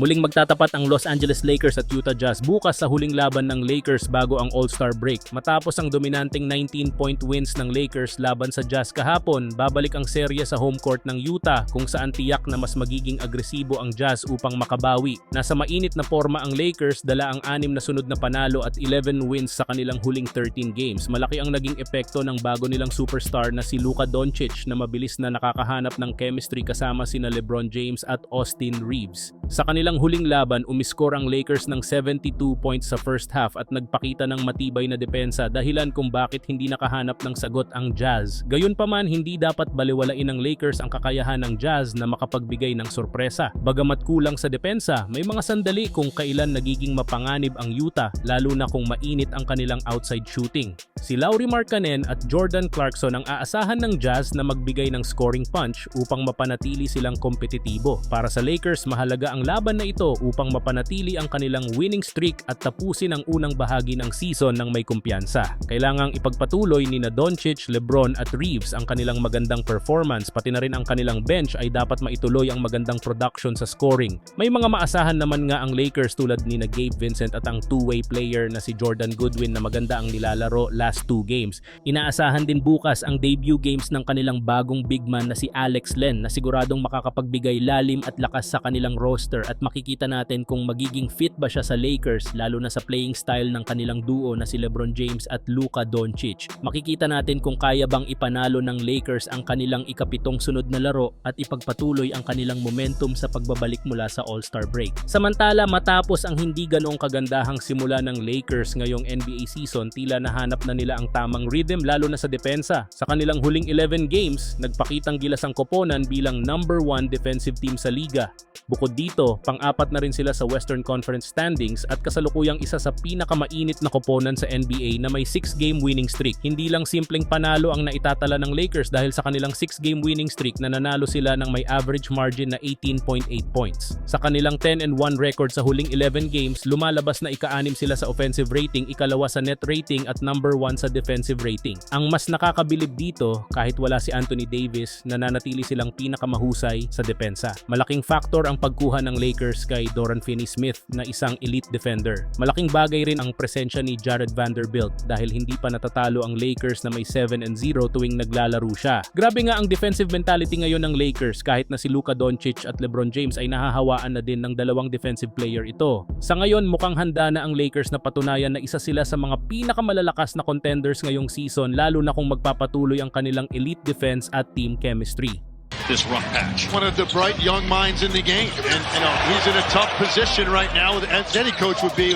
Muling magtatapat ang Los Angeles Lakers at Utah Jazz bukas sa huling laban ng Lakers bago ang All-Star break. Matapos ang dominanteng 19-point wins ng Lakers laban sa Jazz kahapon, babalik ang serye sa home court ng Utah kung saan tiyak na mas magiging agresibo ang Jazz upang makabawi. Nasa mainit na forma ang Lakers, dala ang anim na sunod na panalo at 11 wins sa kanilang huling 13 games. Malaki ang naging epekto ng bago nilang superstar na si Luka Doncic na mabilis na nakakahanap ng chemistry kasama sina LeBron James at Austin Reeves. Sa kanilang huling laban, umiskor ang Lakers ng 72 points sa first half at nagpakita ng matibay na depensa dahilan kung bakit hindi nakahanap ng sagot ang Jazz. Gayunpaman, hindi dapat baliwalain ng Lakers ang kakayahan ng Jazz na makapagbigay ng sorpresa. Bagamat kulang sa depensa, may mga sandali kung kailan nagiging mapanganib ang Utah lalo na kung mainit ang kanilang outside shooting. Si Lauri Markkanen at Jordan Clarkson ang aasahan ng Jazz na magbigay ng scoring punch upang mapanatili silang kompetitibo. Para sa Lakers, mahalaga ang laban na ito upang mapanatili ang kanilang winning streak at tapusin ang unang bahagi ng season ng may kumpiyansa. Kailangang ipagpatuloy ni Doncic, LeBron at Reeves ang kanilang magandang performance pati na rin ang kanilang bench ay dapat maituloy ang magandang production sa scoring. May mga maasahan naman nga ang Lakers tulad ni na Gabe Vincent at ang two-way player na si Jordan Goodwin na maganda ang nilalaro last two games. Inaasahan din bukas ang debut games ng kanilang bagong big man na si Alex Len na siguradong makakapagbigay lalim at lakas sa kanilang roster at makikita natin kung magiging fit ba siya sa Lakers lalo na sa playing style ng kanilang duo na si LeBron James at Luka Doncic. Makikita natin kung kaya bang ipanalo ng Lakers ang kanilang ikapitong sunod na laro at ipagpatuloy ang kanilang momentum sa pagbabalik mula sa All-Star break. Samantala matapos ang hindi ganoong kagandahang simula ng Lakers ngayong NBA season, tila nahanap na nila ang tamang rhythm lalo na sa depensa. Sa kanilang huling 11 games, nagpakitang gilas ang koponan bilang number 1 defensive team sa liga. Bukod dito, pang-apat na rin sila sa Western Conference standings at kasalukuyang isa sa pinakamainit na koponan sa NBA na may 6-game winning streak. Hindi lang simpleng panalo ang naitatala ng Lakers dahil sa kanilang 6-game winning streak na nanalo sila ng may average margin na 18.8 points. Sa kanilang 10 and 1 record sa huling 11 games, lumalabas na ika-anim sila sa offensive rating, ikalawa sa net rating at number 1 sa defensive rating. Ang mas nakakabilib dito, kahit wala si Anthony Davis, nananatili silang pinakamahusay sa depensa. Malaking factor ang pagkuha ng Lakers kay Doran Finney-Smith na isang elite defender. Malaking bagay rin ang presensya ni Jared Vanderbilt dahil hindi pa natatalo ang Lakers na may 7 and 0 tuwing naglalaro siya. Grabe nga ang defensive mentality ngayon ng Lakers kahit na si Luka Doncic at LeBron James ay nahahawaan na din ng dalawang defensive player ito. Sa ngayon mukhang handa na ang Lakers na patunayan na isa sila sa mga pinakamalalakas na contenders ngayong season lalo na kung magpapatuloy ang kanilang elite defense at team chemistry. This rough patch. one of the bright young minds in the game. And you know, he's in a tough position right now, as any coach would be.